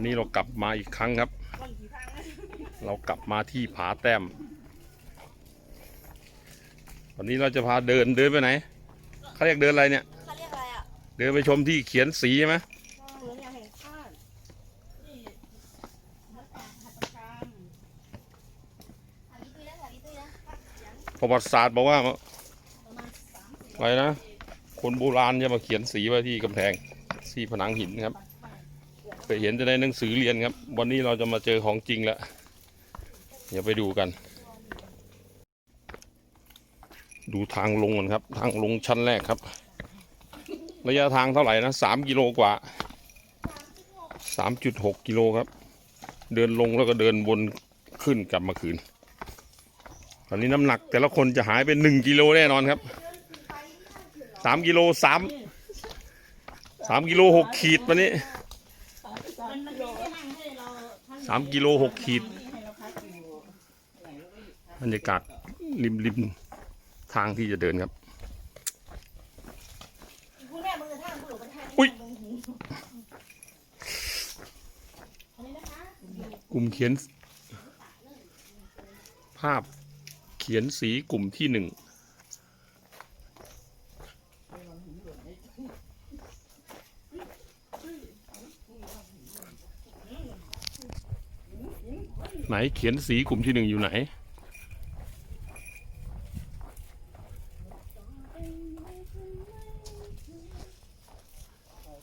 วันนี้เรากลับมาอีกครั้งครับ เรากลับมาที่ผาแต้ม วันนี้เราจะพาเดินเดินไปไหนเขาเรียกเดินอะไรเนี่ย เขาเรียกอะไรอะเดินไปชมที่เขียนสีใช่ไหมเหมือนอย่างแห่งชาตินี่หัตถกรรมถ่ายวิดีโอนะถ่ายวิดีโอนะเสียงประวัติศาสตร์บอกว่าประมาณสามสิบอะไรนะ คนโบราณจะมาเขียนสีไว้ที่กำแพงที่ผนังหินครับ เคยเห็นจะในหนังสือเรียนครับ วันนี้เราจะมาเจอของจริงแล้วเดี๋ยวไปดูกัน ดูทางลงก่อนครับ ทางลงชั้นแรกครับ ระยะทางเท่าไหร่นะสามกิโลกว่าสามจุดหกกิโลครับ เดินลงแล้วก็เดินวนขึ้นกลับมาคืนตอนนี้น้ำหนักแต่ละคนจะหายเป็นหนึ่งกิโลแน่นอนครับสามกิโลสามสามกิโลหกขีดวันนี้ มันมันไม่นั่งให้เราสามกิโลหกขีด บรรยากาศริมริมทางที่จะเดินครับอท่าคุณหลวงประธานอุ๊ยกลุ่มเขียน ภาพเขียนสีกลุ่มที่หนึ่ง ไหนเขียนสีกลุ่มที่หนึ่งอยู่ไหน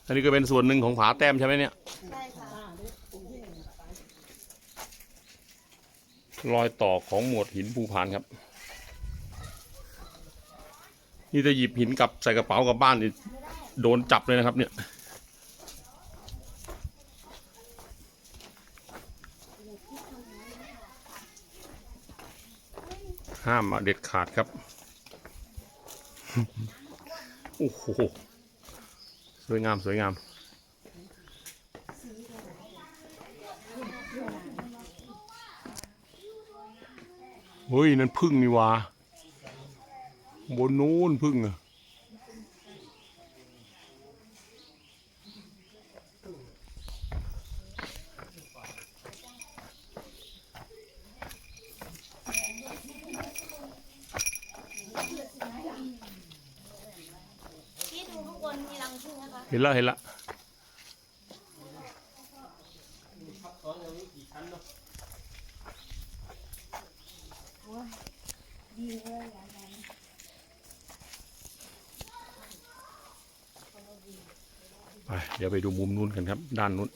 อันนี้ก็เป็นส่วนหนึ่งของผาแต้มใช่ไหมเนี่ย ใช่ค่ะรอยต่อของหมวดหินภูพานครับ นี่จะหยิบหินกลับใส่กระเป๋ากลับบ้านนี่โดนจับเลยนะครับเนี่ย ห้ามเด็ดขาดครับ โอ้โห สวยงาม สวยงาม เฮ้ย นั่นพึ่งนี่วะบนนู้นพึ่งอะ ที่ดูข้างบนมีรังผึ้งนะคะเห็นละเห็นละดีเลยอย่างนั้นไปเดี๋ยวไปดูมุมนู้นกันครับ ด้านนู้น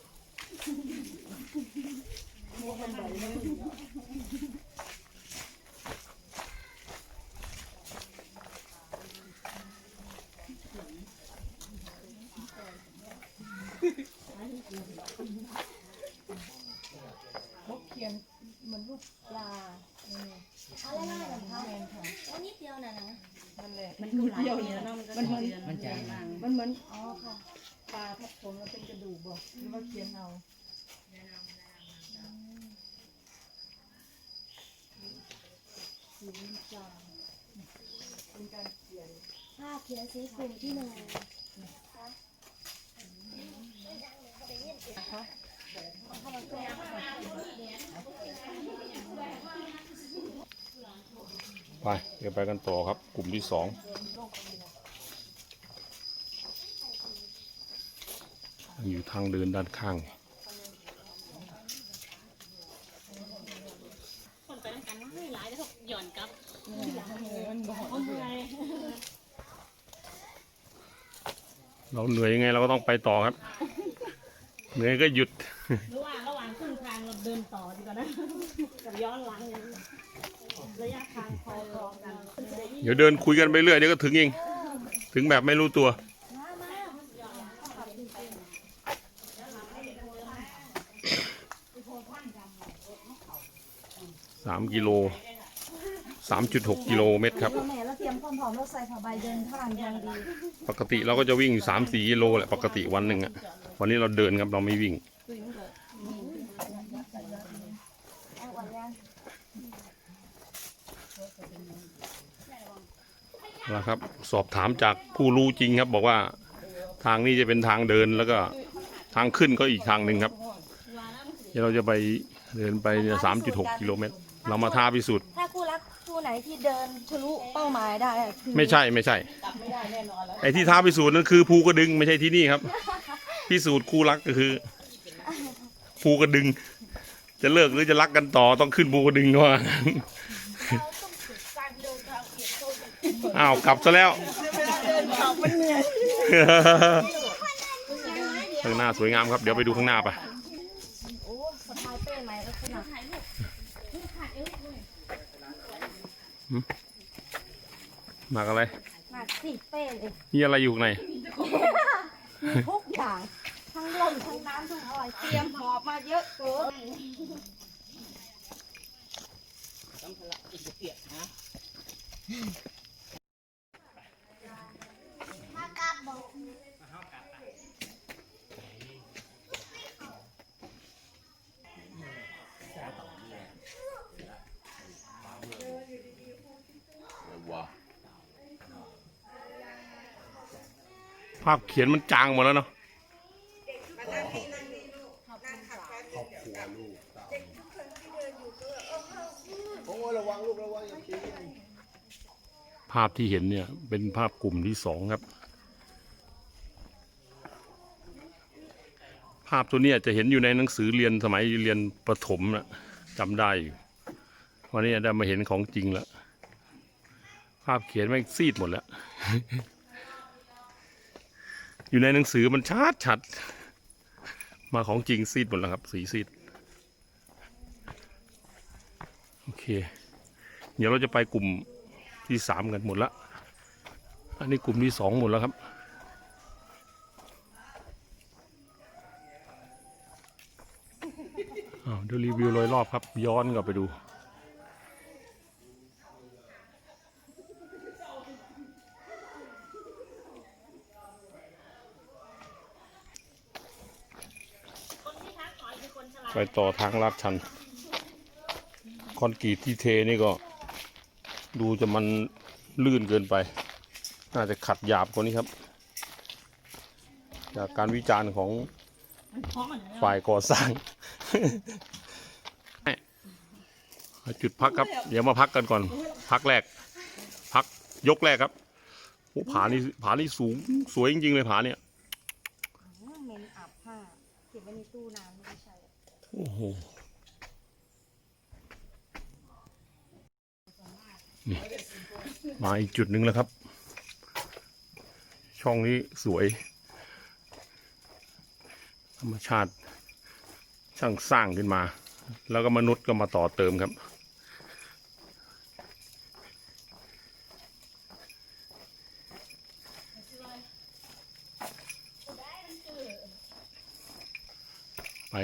เขียนเหมือนรูปปลาเนี่ย เอาละๆเหรอคะ แมนค่ะ อันนิดเดียวน่ะนะ นั่ นแหละมันดูหลายปีแล้วเนาะมันก็มันเหมือนเดือนมันจะมากมันเหมือนอ๋อค่ะปลาทับผมแล้วเป็นกระดูกบอกหรือว่าเขียนเอาสีน้ำตาลเป็นการเขียนภาพเขียนสีกลุ่มที่หนึ่งไปเดี๋ยวไปกันต่อครับ กลุ่มที่สอง อยู่ทางเดินด้านข้าง คนไปด้วยกันไม่หลายแล้วหย่อนกลับมันบอกเอาเมื่อยเราเหนื่อยยังไงเราก็ต้องไปต่อครับ เหนื่อยก็หยุดหรือว่าระหว่างครึ่งทางเราเดินต่อดีกว่านะกับย้อนหลังเนี่ยระยะทางพอๆกัน เดี๋ยวเดินคุยกันไปเรื่อยเดี๋ยวก็ถึงเอง ถึงแบบไม่รู้ตัวามกิโลสามจุดหกกิโลเมตรครับแม่เราเตรียมความพร้อมเราใส่ผ้าใบเดินทางอย่างดีปกติเราก็จะวิ่งสามสี่กิโลแหละปกติวันหนึ่งอะวันนี้เราเดินครับเราไม่วิ่ง เอาวันแรกนะครับสอบถามจากผู้รู้จริงครับ บอกว่าทางนี้จะเป็นทางเดินแล้วก็ทางขึ้นก็อีกทางหนึ่งครับวเดี๋ยวเราจะไปเดินไปสามจุดหกกิโลเมตร เรามาท้าพิสูจน์ถ้าคู่รักคู่ไหนที่เดินทะลุเป้าหมายได้อะคือไม่ใช่ไม่ใช่กลับไม่ได้แน่นอนแล้วไอ้ที่ท้าพิสูจน์นั่นคือภูกระดึงไม่ใช่ที่นี่ครับ พิสูจน์คู่รักก็คือภูกระดึง จะเลิกหรือจะรักกันต่อต้องขึ้นภูกระดึงว่าอ้าวกลับซะแล้วข้างหน้าสวยงามครับ เดี๋ยวไปดูข้างหน้าไปะ โอ้สะพายเป้ใหม่แล้วขนาดถ่ายรูป หนักอะไรหนักสิเป้เลยนี่อะไรอยู่ข้างในมีทุกอย่าง ทั้งลมทั้งน้ำทั้งอะไรเตรียมหอบมาเยอะเกินต้องพละอีกเปียกนะาพเขียนมันจางหมดแล้วเนาะภาพที่เห็นเนี่ย เป็นภาพกลุ่มที่สองครับ ภาพตัวเนี้ยจะเห็นอยู่ในหนังสือเรียนสมัยเรียนประถมนะจำได้อยู่วันนี้ได้มาเห็นของจริงแล้วภาพเขียนไม่ซีดหมดแล้ว อยู่ในหนังสือมันชัดชัด มาของจริงซีดหมดแล้วครับ สีซีด โอเค เดี๋ยวเราจะไปกลุ่มที่สามกันหมดละ อันนี้กลุ่มที่สองหมดแล้วครับ อ้าวเดี๋ยวรีวิวโดยรอบครับ ย้อนกลับไปดู คนที่ทักก่อนคือคนฉลาด ไปต่อทางลาดชัน คอนกรีตที่เทนี่ก็ ดูจะมันลื่นเกินไป น่าจะขัดหยาบกว่านี้ครับ จากการวิจารณ์ของฝ่ายก่อสร้าง จุดพักครับ เดี๋ยวมาพักกันก่อน พักแรก พักยกแรกครับโอ้ผานี่ผานี่สูงสวยจริงๆเลยผาเนี่ยอืมเมนอับผ้าเก็บไว้ในตู้น้ำไม่ใช่ โอ้โหมาอีกจุดหนึ่งแล้วครับ ช่องนี้สวย ธรรมชาติช่างสร้างขึ้นมา แล้วก็มนุษย์ก็มาต่อเติมครับ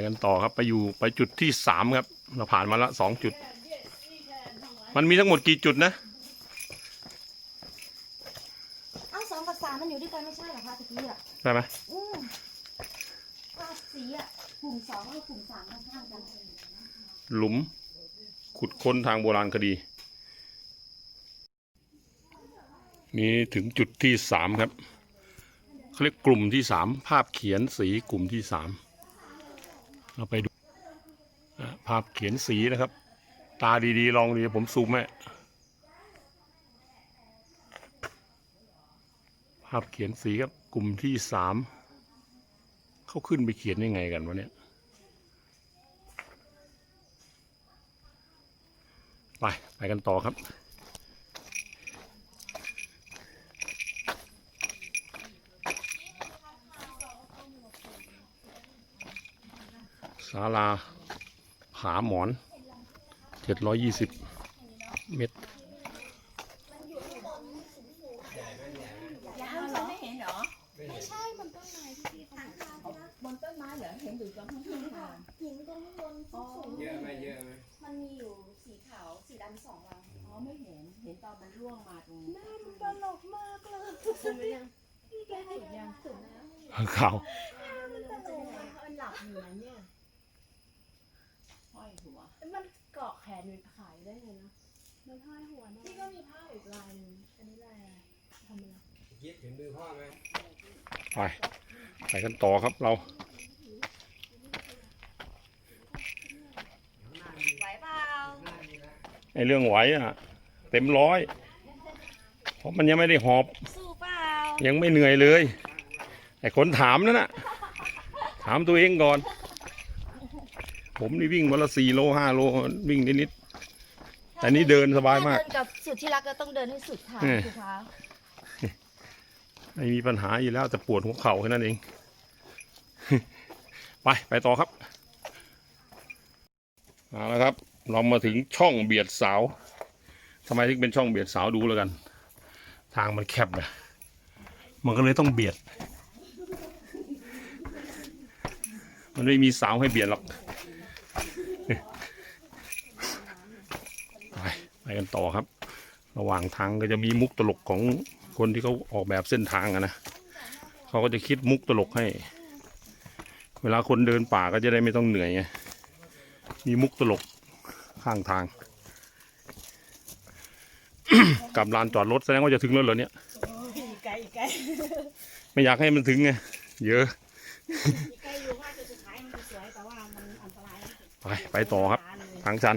กันต่อครับ ไปอยู่ไปจุดที่สามครับ เราผ่านมาแล้วสองจุด มันมีทั้งหมดกี่จุดนะเอ้าสองกับสามมันอยู่ด้วยกันไม่ใช่เหรอคะตะกี้อะใช่ไหมอืมภาพสีอะกลุ่มสองกับกลุ่มสามข้างๆกันหลุม ขุดค้นทางโบราณคดี นี่ถึงจุดที่สามครับเขาเรียกกลุ่มที่สามภาพเขียนสีกลุ่มที่สาม เราไปดูภาพเขียนสีนะครับ ตาดีๆ ลองดีผมซูมให้ภาพเขียนสีครับ กลุ่มที่สามเขาขึ้นไปเขียนยังไงกันวะเนี่ยไป ไปกันต่อครับ ศาลาหาหมอน 720 เมตร มันเกาะแขนมันขายได้ไงนะมันห้อยหัวนะนี่ก็มีผ้าอีกลายหนึงอันนี้ลายอะไรทำอะไรเย็บถึงมือพ่อไหมไปไปกันต่อครับเรา ไหวเปล่าไอเรื่องไหวอะเต็มร้อยเพราะมันยังไม่ได้หอบยังไม่เหนื่อยเลยไอ้คนถามนั่นน่ะ ถามตัวเองก่อน ผมนี่วิ่งวันละสี่โลห้าโลวิ่งนิดๆแต่นี่เดินสบายมาก ถ้เดินกับสุดที่รักก็ต้องเดินให้สุดทางเออ สุดเท้าไม่มีปัญหาอยู่แล้วแต่ปวดหัวเข่าแค่นั้นเอง ไปไปต่อครับเอาละครับ เรามาถึงช่องเบียดเสาทำไมถึงเป็นช่องเบียดเสาดูแล้วกัน ทางมันแคบนะมันก็เลยต้องเบียด มันไม่มีเสาให้เบียดหรอก ไปไปกันต่อครับ ระหว่างทางก็จะมีมุกตลกของคนที่เขาออกแบบเส้นทางอะนะเขาก็จะคิดมุกตลกให้ เวลาคนเดินป่าก็จะได้ไม่ต้องเหนื่อยไงมีมุกตลกข้างทางกลับลานจอดรถแสดงว่าจะถึงแล้วเหรอเนี่ยโอ้ยอีกไกลอีกไกลไม่อยากให้มันถึงไงเยอะอีกไกลอยู่ว่าจะสุดท้ายมันจะสวยแต่ว่ามันอันตรายไปไปต่อครับ ทางชัน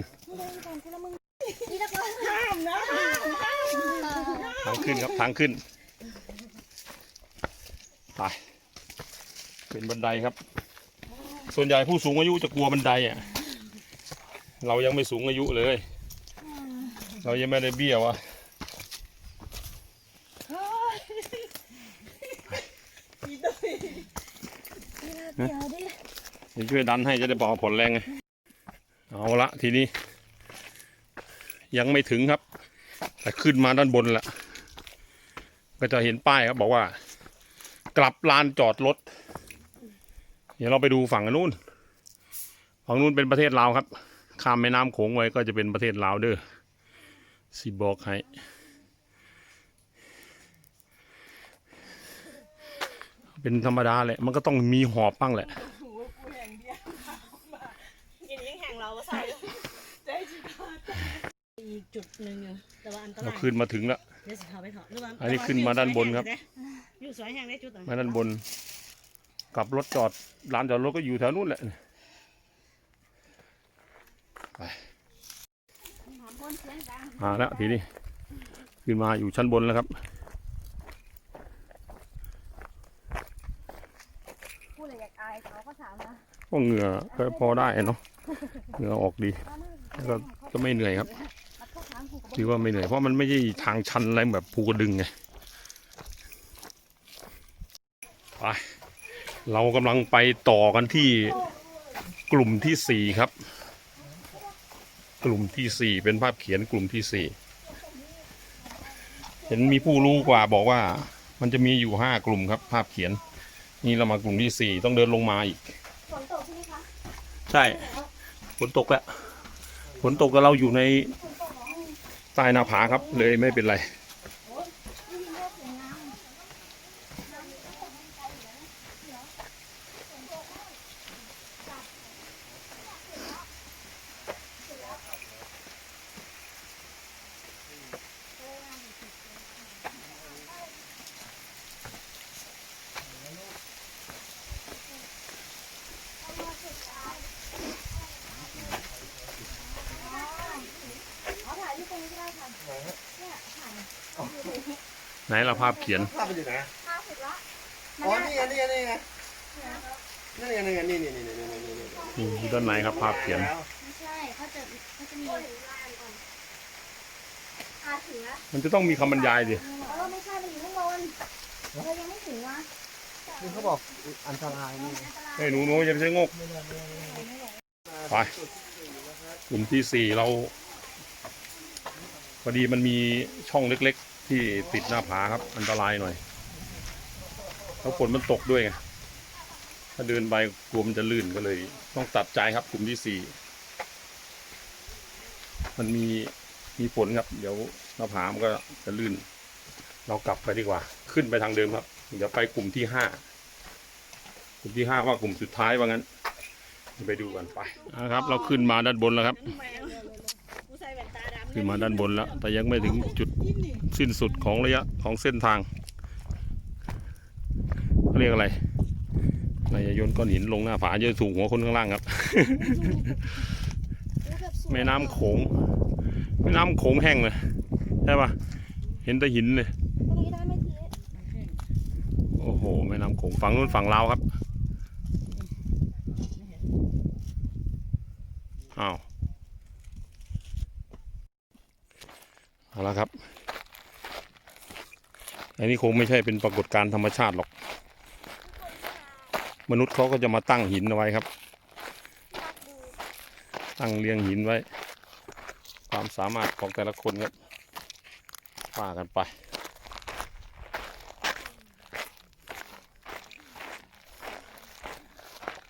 นี่แล้วก็ห้ามนะห้ามห้ามทางขึ้นครับทางขึ้น ไป เป็นบันไดครับ ส่วนใหญ่ผู้สูงอายุจะกลัวบันไดอะ เรายังไม่สูงอายุเลย เรายังไม่ได้เบี้ยวอะอีด้วยเดี๋ยวดิเดี๋ยวช่วยดันให้จะได้บอกผลแรงไง เอาละทีนี้ ยังไม่ถึงครับ แต่ขึ้นมาด้านบนละก็จะเห็นป้ายครับบอกว่า กลับลานจอดรถ เดี๋ยวเราไปดูฝั่งนู้น ฝั่งนู้นเป็นประเทศลาวครับ ข้ามแม่น้ำโขงไว้ก็จะเป็นประเทศลาวเด้อสิบอกให้เป็นธรรมดาแหละ มันก็ต้องมีหอบบ้างแหละ หัวกูแห่งเดียว กินยังแข่งเราก็ใส่ ใจจิตขาด อีกจุดหนึ่งอยู่แต่ว่าอันตเรารายขึ้นมาถึงแล้วเดี๋ยวสิเขาไปถอดหรือว่าอันนี้ขึ้นมาด้านบนครับ อยู่สวยแห่งได้จุดไหนมาด้านบนกลับรถจอดร้านจอดรถก็อยู่แถวนู้นแหละไปถามคนเสียงดังมาแล้วทีนี้ขึ้นมาอยู่ชั้นบนแล้วครับพูดอะไรอยากอายเขาก็ถามนะก็เหงื่อก็พอได้เนาะเหงื่อออกดีแล้วก็ก็ไม่เหนื่อยครับมาเข้า ถามกูกับถือว่าไม่เหนื่อยเพราะมันไม่ใช่ทางชันอะไรแบบภูกระดึงไงไปเรากำลังไปต่อกันที่กลุ่มที่สี่ครับ กลุ่มที่สี่เป็นภาพเขียนกลุ่มที่สี่เห็นมีผู้รู้กว่าบอกว่ามันจะมีอยู่ห้ากลุ่มครับ ภาพเขียน นี่เรามากลุ่มที่สี่ต้องเดินลงมาอีกฝนตกใช่ไหมคะใช่ฝนตกแล้วฝนตกกับเราอยู่ใน ใต้หน้าผาครับ เลยไม่เป็นไร เขาถ่ายที่ตรงนี้ก็ได้ค่ะเนี่ยถ่าย ไหนเราภาพเขียน ภาพมันอยู่ไหนภาพเสร็จละอ๋อ นี่ไงนี่ไงนี่ไงนี่ไงนี่ไงนี่นี่นี่นี่นี่นี่นี่นี่อยู่ด้านในครับภาพเขียน แล้วไม่ใช่เขาจะเขาจะมีอาถึงแล้วมันจะต้องมีคำบรรยายดิเออไม่ใช่มันอยู่ข้างบนเรายังไม่ถึงวะนี่เขาบอกอันตรายนี่ไอ้ยหนูหนูอย่าไปใช้งก ไป กลุ่มที่สี่เรา พอดีมันมีช่องเล็กๆ ที่ติดหน้าผาครับ อันตรายหน่อยแล้วฝนมันตกด้วยไงถ้าเดินไปกลัวมันจะลื่นก็เลย ต้องตัดใจครับกลุ่มที่สี่มันมีมีฝนครับ เดี๋ยวหน้าผามันก็จะลื่น เรากลับไปดีกว่า ขึ้นไปทางเดิมครับ เดี๋ยวไปกลุ่มที่ห้ากลุ่มที่ห้าว่ากลุ่มสุดท้ายว่างั้น ไปดูกันไปนะครับ เราขึ้นมาด้านบนแล้วครับ ขึ้นมาด้านบนแล้ว แต่ยังไม่ถึงจุดสิ้นสุดของระยะของเส้นทางเขาเรียกอะไรนายโยนก้อนหินลงหน้าผาจะถูกหัวคนข้างล่างครับ แม่น้ำโขง แม่น้ำโขงแห้งเลยใช่ปะเห็นแต่หินเลยตรงนี้ได้ไหมทีโอ้โห แม่น้ำโขงฝั่งนู้นฝั่งลาวครับ อ้าว เอาละครับ อันนี้คงไม่ใช่เป็นปรากฏการณ์ธรรมชาติหรอก มนุษย์เขาก็จะมาตั้งหินเอาไว้ครับ ตั้งเรียงหินไว้ ความสามารถของแต่ละคนครับว่ากันไป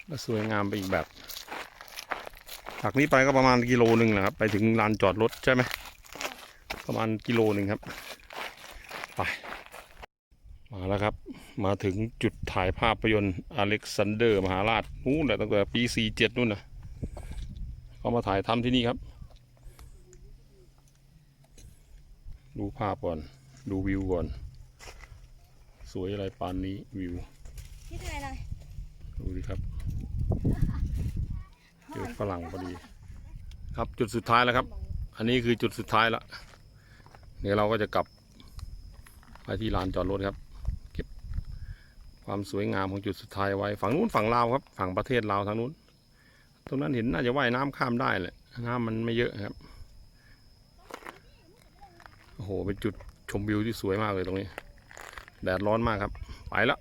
ก็สวยงามไปอีกแบบ จากนี้ไปก็ประมาณกิโลหนึ่งนะครับ ไปถึงลานจอดรถใช่ไหม ประมาณกิโลหนึ่งครับไปมาแล้วครับ มาถึงจุดถ่ายภาพยนตร์อเล็กซานเดอร์ มหาราชนู่นแหละตั้งแต่ปี47นู่นนะเขามาถ่ายทำที่นี่ครับ ดูภาพก่อน ดูวิวก่อน สวยอะไรปานนี้วิวพี่ถ่ายหน่อยดูดิครับเจอฝรั่งพอดี ครับจุดสุดท้ายแล้วครับ อันนี้คือจุดสุดท้ายแล้ว เดี๋ยวเราก็จะกลับไปที่ลานจอดรถครับ เก็บความสวยงามของจุดสุดท้ายไว้ ฝั่งนู้นฝั่งลาวครับ ฝั่งประเทศลาวทางนู้น ตรงนั้นเห็นน่าจะว่ายน้ำข้ามได้แหละน้ำมันไม่เยอะครับ โอ้โห เป็นจุดชมวิวที่สวยมากเลยตรงนี้ แดดร้อนมากครับ ไปแล้ว